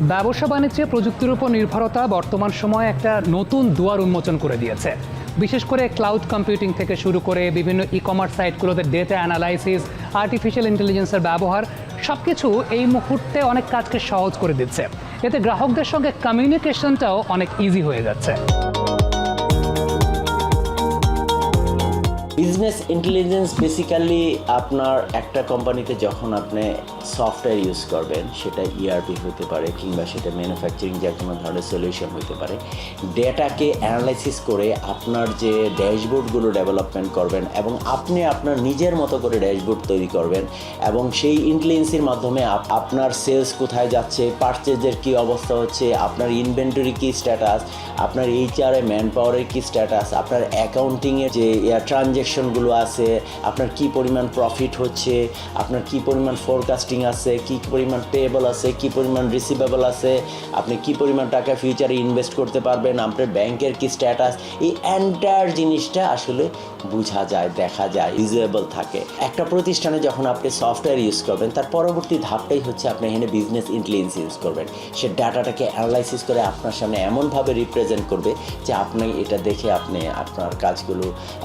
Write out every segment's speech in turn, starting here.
ব্যবসা বাণিজ্যে প্রযুক্তির উপর নির্ভরতা বর্তমান সময়ে একটা নতুন দুয়ার উন্মোচন করে দিয়েছে। বিশেষ করে ক্লাউড কম্পিউটিং থেকে শুরু করে বিভিন্ন ই কমার্স সাইটগুলোতে ডেটা অ্যানালাইসিস আর্টিফিশিয়াল ইন্টেলিজেন্সের ব্যবহার সব কিছু এই মুহূর্তে অনেক কাজকে সহজ করে দিচ্ছে। এতে গ্রাহকদের সঙ্গে কমিউনিকেশনটাও অনেক ইজি হয়ে যাচ্ছে। বিজনেস ইন্টেলিজেন্স বেসিক্যালি আপনার একটা কোম্পানিতে যখন আপনি সফটওয়্যার ইউজ করবেন, সেটা ইআরপি হতে পারে কিংবা সেটা ম্যানুফ্যাকচারিং যে কোনো ধরনের সলিউশন হতে পারে ডেটাকে অ্যানালাইসিস করে আপনার যে ড্যাশবোর্ডগুলো ডেভেলপমেন্ট করবেন এবং আপনি আপনার নিজের মতো করে ড্যাশবোর্ড তৈরি করবেন এবং সেই ইন্টেলিজেন্সের মাধ্যমে আপ- আপনার সেলস কোথায় যাচ্ছে পারচেজের কী অবস্থা হচ্ছে, আপনার ইনভেন্টরি কী স্ট্যাটাস আপনার এইচআরএ ম্যান পাওয়ারের কী স্ট্যাটাস আপনার অ্যাকাউন্টিংয়ের যে ট্রানজ্যাকশনগুলো আছে, আপনার কি পরিমাণ প্রফিট হচ্ছে, আপনার কি পরিমাণ ফোরকাস্টিং আছে, কি পরিমাণ পেয়েবল আছে, কি পরিমাণ রিসিভেবল আছে, আপনি কি পরিমাণ টাকা ফিউচারে ইনভেস্ট করতে পারবেন, আপনার ব্যাংকের কি স্ট্যাটাস এই এন্টায়ার জিনিসটা আসলে বোঝা যায়, দেখা যায় ইউজেবল থাকে। একটা প্রতিষ্ঠানে যখন আপনি সফটওয়্যার ইউজ করবেন, তার পরবর্তী ধাপটাই হচ্ছে আপনি এখানে বিজনেস ইন্টেলিজেন্স ইউজ করবেন। সে ডাটাটাকে অ্যানালাইসিস করে আপনার সামনে এমনভাবে রিপ্রেজেন্ট করবে যে আপনি এটা দেখে আপনি আপনার কাজগুলো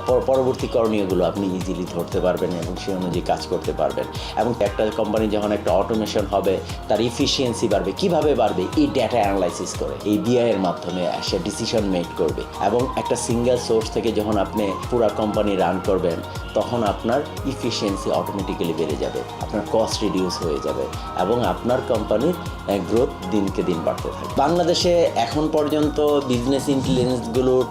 পর- পরবর্তী করণীয়গুলো আপনি ইজিলি ধরতে পারবেন এবং সেই অনুযায়ী কাজ করতে পারবেন। এবং একটা কোম্পানি যখন একটা অটোমেশন হবে, তার ইফিসিয়েন্সি বাড়বে। কীভাবে বাড়বে? এই ডেটা অ্যানালাইসিস করে, এই বিআই এর মাধ্যমে সে ডিসিশন মেক করবে। এবং একটা সিঙ্গেল সোর্স থেকে যখন আপনি পুরো কোম্পানি রান করবেন, তখন আপনার ইফিসিয়েন্সি অটোমেটিক্যালি বেড়ে যাবে, আপনার কস্ট রিডিউস হয়ে যাবে এবং আপনার কোম্পানির গ্রোথ দিনকে দিন বাড়তে থাকবে। বাংলাদেশে এখন পর্যন্ত বিজনেস ইন্টেলিজেন্সগুলোর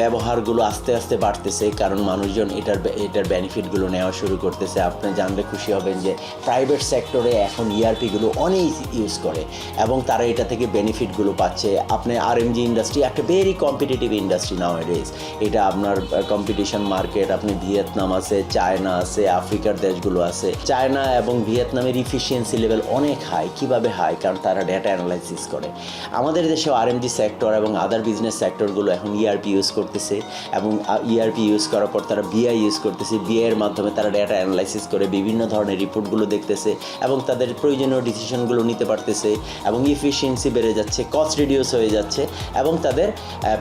ব্যবহারগুলো আস্তে আস্তে বাড়তেছে, কারণ মানুষজন এটার এটার বেনিফিটগুলো নেওয়া শুরু করতেছে। আপনি জানলে খুশি হবেন যে প্রাইভেট সেক্টরে এখন ইআরপিগুলো অনেক ইউজ করে এবং তারা এটা থেকে বেনিফিটগুলো পাচ্ছে। আপনি আরএমজি ইন্ডাস্ট্রি একটা very competitive industry nowadays এটা আপনার কম্পিটিশন মার্কেট আপনি ভিয়েতনাম আছে, চায়না আছে, আফ্রিকার দেশগুলো আছে। চায়না এবং ভিয়েতনামের ইফিসিয়েন্সি লেভেল অনেক হাই কীভাবে হাই কারণ তারা ডেটা অ্যানালাইসিস করে। আমাদের দেশে আর এম জি সেক্টর এবং আদার বিজনেস সেক্টরগুলো এখন ইআরপি ইউজ করতেছে এবং ইআরপি ইউজ করার পর তারা বিআই ইউজ করতেছে। বিআই এর মাধ্যমে তারা ডেটা অ্যানালাইসিস করে, বিভিন্ন ধরনের রিপোর্টগুলো দেখতেছে এবং তাদের প্রয়োজনীয় ডিসিশনগুলো নিতে পারতেছে এবং ইফিসিয়েন্সি বেড়ে যাচ্ছে কস্ট রিডিউস হয়ে যাচ্ছে এবং তাদের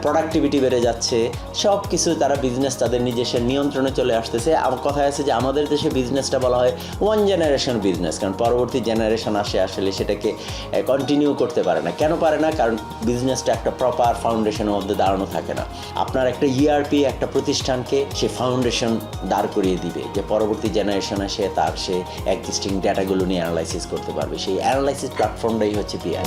প্রোডাক্টিভিটি বেড়ে যাচ্ছে। সব কিছু তারা বিজনেস তাদের নিজস্ব নিয়ন্ত্রণে চলে আসতেছে। আমার কথা আছে যে আমাদের দেশে বিজনেসটা বলা হয় ওয়ান জেনারেশন বিজনেস কারণ পরবর্তী জেনারেশন আসে আসলে সেটাকে কন্টিনিউ করতে পারে না। কেন পারে না? কারণ বিজনেসটা একটা প্রপার ফাউন্ডেশনের মধ্যে দাঁড়ানো থাকে না। আপনার একটা ইআরপি একটা প্রতিষ্ঠানকে সে ফাউন্ডেশন দাঁড় করিয়ে দিবে যে পরবর্তী জেনারেশন আসে তার সে এক্সিস্টিং ডেটাগুলো নিয়ে অ্যানালাইসিস করতে পারবে। সেই অ্যানালাইসিস প্ল্যাটফর্মটাই হচ্ছে পিআই